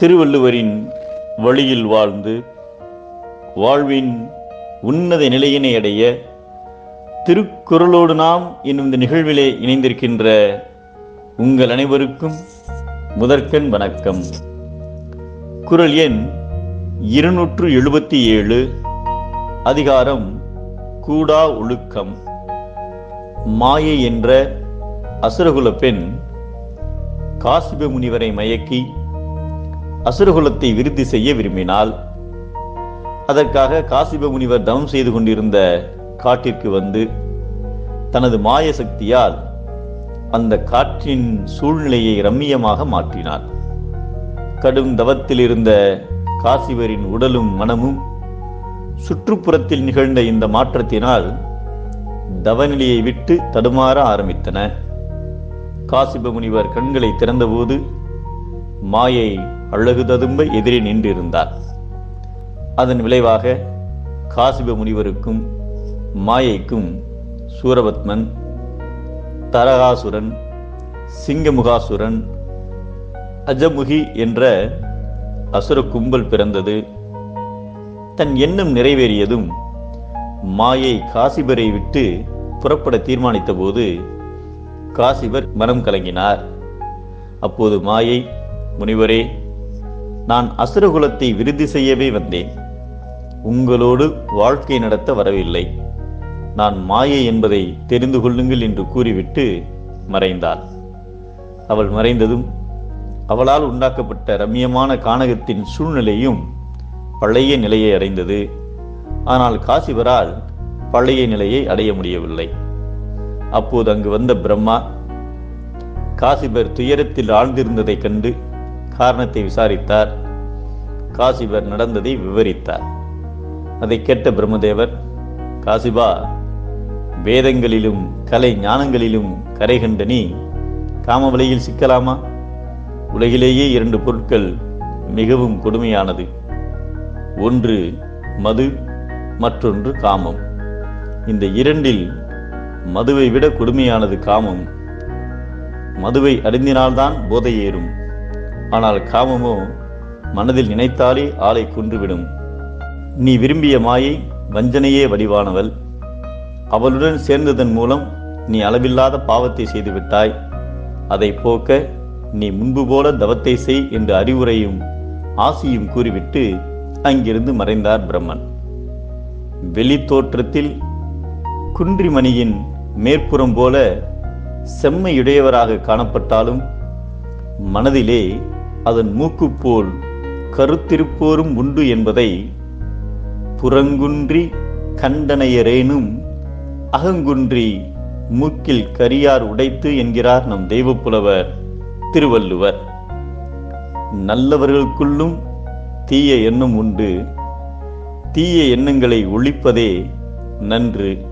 திருவள்ளுவரின் வழியில் வாழ்ந்து வாழ்வின் உன்னத நிலையினை அடைய திருக்குறளோடு நாம் என்னும் இந்த நிகழ்விலே இணைந்திருக்கின்ற உங்கள் அனைவருக்கும் முதற்கண் வணக்கம். குறள் எண் இருநூற்று எழுபத்தி ஏழு அதிகாரம் கூடா ஒழுக்கம். மாயை என்ற அசுரகுல பெண் காசிப முனிவரை மயக்கி அசுரகுலத்தை விருத்தி செய்ய விரும்பினால் அதற்காக காசிப முனிவர் தவம் செய்து கொண்டிருந்த காட்டிற்கு வந்து தனது மாய சக்தியால் அந்த காற்றின் சூழ்நிலையை ரம்மியமாக மாற்றினார். கடும் தவத்தில் இருந்த காசிவரின் உடலும் மனமும் சுற்றுப்புறத்தில் நிகழ்ந்த இந்த மாற்றத்தினால் தவநிலையை விட்டு தடுமாற ஆரம்பித்தன. காசிப முனிவர் கண்களை திறந்தபோது மாயை அழகு ததும்ப எதிரே நின்றிருந்தார். அதன் விளைவாக காசிப முனிவருக்கும் மாயைக்கும் சூரபத்மன் தரகாசுரன் சிங்கமுகாசுரன் அஜமுகி என்ற அசுர கும்பல் பிறந்தது. தன் எண்ணம் நிறைவேறியதும் மாயை காசிபரை விட்டு புறப்பட தீர்மானித்த போது காசிபர் மனம் கலங்கினார். அப்போது மாயை முனிவரே நான் அசுரகுலத்தை விருத்தி செய்யவே வந்தேன். உங்களோடு வாழ்க்கை நடத்த வரவில்லை. நான் மாயை என்பதை தெரிந்து கொள்ளுங்கள் என்று கூறிவிட்டு மறைந்தாள். அவள் மறைந்ததும் அவளால் உண்டாக்கப்பட்ட ரம்மியமான கானகத்தின் சூழ்நிலையும் பழைய நிலையை அடைந்தது. ஆனால் காசிவரால் பழைய நிலையை அடைய முடியவில்லை. அப்போது அங்கு வந்த பிரம்மா காசிபர் துயரத்தில் ஆழ்ந்திருந்ததைக் கண்டு காரணத்தை விசாரித்தார். காசிபர் நடந்ததை விவரித்தார். அதை கேட்ட பிரம்மதேவர் காசிபா வேதங்களிலும் கலை ஞானங்களிலும் கரை கண்ட நீ காமவலையில் சிக்கலாமா? உலகிலேயே இரண்டு பொருட்கள் மிகவும் கொடுமையானது. ஒன்று மது மற்றொன்று காமம். இந்த இரண்டில் மதுவை விட கொடுமையானது காமம். மதுவை அருந்தினால்தான் போதை ஏறும். ஆனால் காமமோ மனதில் நினைத்தாலே ஆளை குன்றுவிடும். நீ விரும்பிய மாயை வஞ்சனையே வடிவானவள். அவளுடன் சேர்ந்ததன் மூலம் நீ அளவில்லாத பாவத்தை செய்துவிட்டாய். அதை போக்க நீ முன்பு போல தவத்தை செய் என்று அறிவுரையும் ஆசியும் கூறிவிட்டு அங்கிருந்து மறைந்தார் பிரம்மன். வெளி தோற்றத்தில் குன்றிமணியின் மேற்புறம் போல செம்மையுடையவராக காணப்பட்டாலும் மனதிலே அதன் மூக்கு போல் கருத்திருப்போரும் உண்டு என்பதை புறங்குன்றி கண்டனையரேனும் அகங்குன்றி மூக்கில் கரியார் உடைத்து என்கிறார் நம் தெய்வப்புலவர் திருவள்ளுவர். நல்லவர்களுக்குள்ளும் தீய எண்ணம் உண்டு. தீய எண்ணங்களை ஒழிப்பதே நன்று.